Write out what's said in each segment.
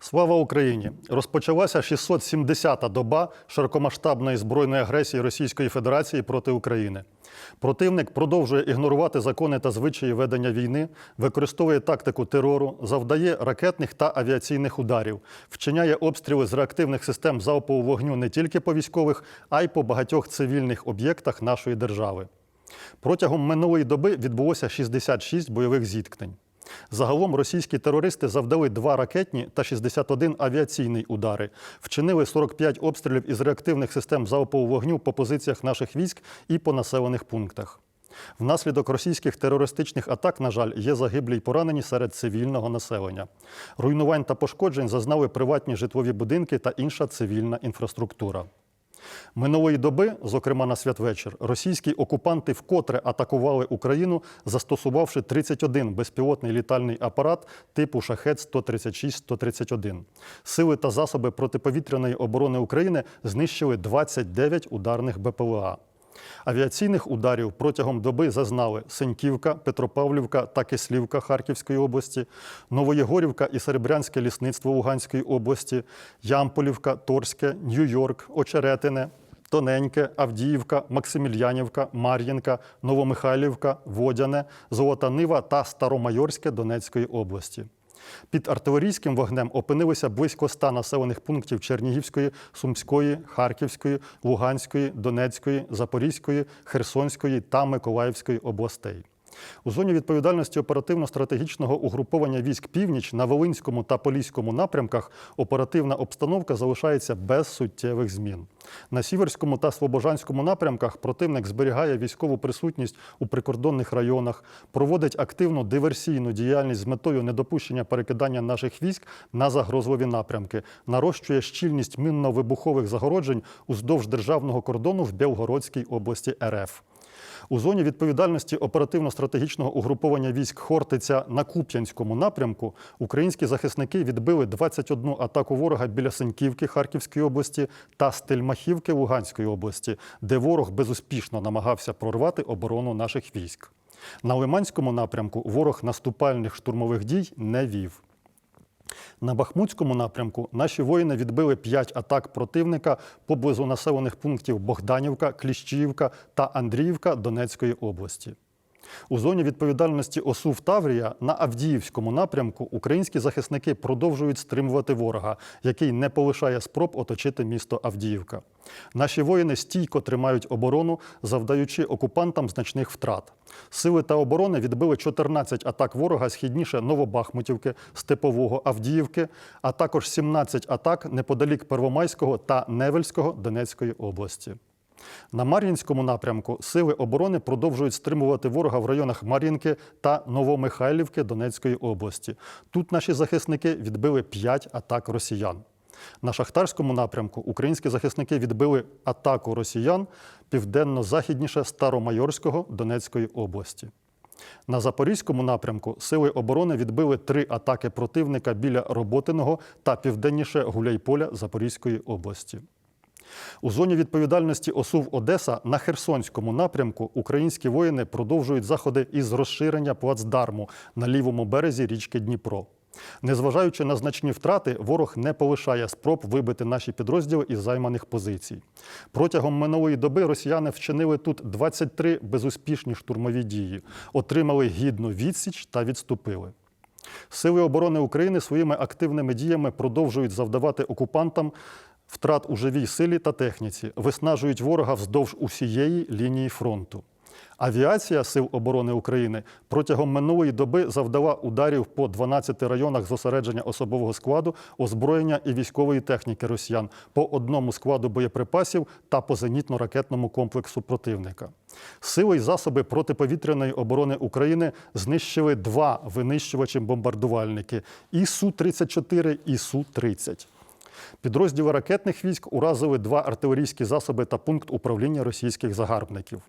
Слава Україні! Розпочалася 670-та доба широкомасштабної збройної агресії Російської Федерації проти України. Противник продовжує ігнорувати закони та звичаї ведення війни, використовує тактику терору, завдає ракетних та авіаційних ударів, вчиняє обстріли з реактивних систем залпового вогню не тільки по військових, а й по багатьох цивільних об'єктах нашої держави. Протягом минулої доби відбулося 66 бойових зіткнень. Загалом російські терористи завдали два ракетні та 61 авіаційний удари, вчинили 45 обстрілів із реактивних систем залпового вогню по позиціях наших військ і по населених пунктах. Внаслідок російських терористичних атак, на жаль, є загиблі й поранені серед цивільного населення. Руйнувань та пошкоджень зазнали приватні житлові будинки та інша цивільна інфраструктура. Минулої доби, зокрема на святвечір, російські окупанти вкотре атакували Україну, застосувавши 31 безпілотний літальний апарат типу шахет 136-131. Сили та засоби протиповітряної оборони України знищили 29 ударних БПЛА. Авіаційних ударів протягом доби зазнали Сеньківка, Петропавлівка та Кислівка Харківської області, Новоєгорівка і Серебрянське лісництво Луганської області, Ямполівка, Торське, Нью-Йорк, Очеретине, Тоненьке, Авдіївка, Максимільянівка, Мар'їнка, Новомихайлівка, Водяне, Золота Нива та Старомайорське Донецької області. Під артилерійським вогнем опинилися близько ста населених пунктів Чернігівської, Сумської, Харківської, Луганської, Донецької, Запорізької, Херсонської та Миколаївської областей. У зоні відповідальності оперативно-стратегічного угруповання військ Північ на Волинському та Поліському напрямках оперативна обстановка залишається без суттєвих змін. На Сіверському та Слобожанському напрямках противник зберігає військову присутність у прикордонних районах, проводить активну диверсійну діяльність з метою недопущення перекидання наших військ на загрозливі напрямки, нарощує щільність мінно-вибухових загороджень уздовж державного кордону в Білгородській області РФ. У зоні відповідальності оперативно-стратегічного угруповання військ Хортиця на Куп'янському напрямку українські захисники відбили 21 атаку ворога біля Сеньківки Харківської області та Стельмахівки Луганської області, де ворог безуспішно намагався прорвати оборону наших військ. На Лиманському напрямку ворог наступальних штурмових дій не вів. На Бахмутському напрямку наші воїни відбили п'ять атак противника поблизу населених пунктів Богданівка, Кліщіївка та Андріївка Донецької області. У зоні відповідальності ОСУВ Таврія на Авдіївському напрямку українські захисники продовжують стримувати ворога, який не полишає спроб оточити місто Авдіївка. Наші воїни стійко тримають оборону, завдаючи окупантам значних втрат. Сили та оборони відбили 14 атак ворога східніше Новобахмутівки, Степового, Авдіївки, а також 17 атак неподалік Первомайського та Невельського Донецької області. На Мар'їнському напрямку сили оборони продовжують стримувати ворога в районах Мар'їнки та Новомихайлівки Донецької області. Тут наші захисники відбили 5 атак росіян. На Шахтарському напрямку українські захисники відбили атаку росіян південно-західніше Старомайорського Донецької області. На Запорізькому напрямку сили оборони відбили три атаки противника біля Роботиного та південніше Гуляйполя Запорізької області. У зоні відповідальності ОСУВ Одеса на Херсонському напрямку українські воїни продовжують заходи із розширення плацдарму на лівому березі річки Дніпро. Незважаючи на значні втрати, ворог не полишає спроб вибити наші підрозділи із займаних позицій. Протягом минулої доби росіяни вчинили тут 23 безуспішні штурмові дії, отримали гідну відсіч та відступили. Сили оборони України своїми активними діями продовжують завдавати окупантам втрат у живій силі та техніці, виснажують ворога вздовж усієї лінії фронту. Авіація Сил оборони України протягом минулої доби завдала ударів по 12 районах зосередження особового складу, озброєння і військової техніки росіян, по одному складу боєприпасів та по зенітно-ракетному комплексу противника. Сили й засоби протиповітряної оборони України знищили два винищувачі-бомбардувальники і Су-34, і Су-30. Підрозділи ракетних військ уразили два артилерійські засоби та пункт управління російських загарбників.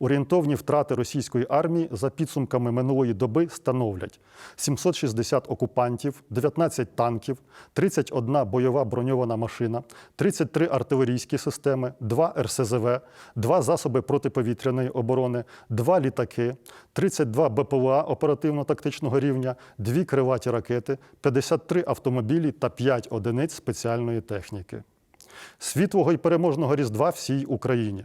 Орієнтовні втрати російської армії за підсумками минулої доби становлять 760 окупантів, 19 танків, 31 бойова броньована машина, 33 артилерійські системи, 2 РСЗВ, 2 засоби протиповітряної оборони, 2 літаки, 32 БПЛА оперативно-тактичного рівня, 2 криваті ракети, 53 автомобілі та 5 одиниць спеціальної техніки. Світлого і переможного Різдва всій Україні.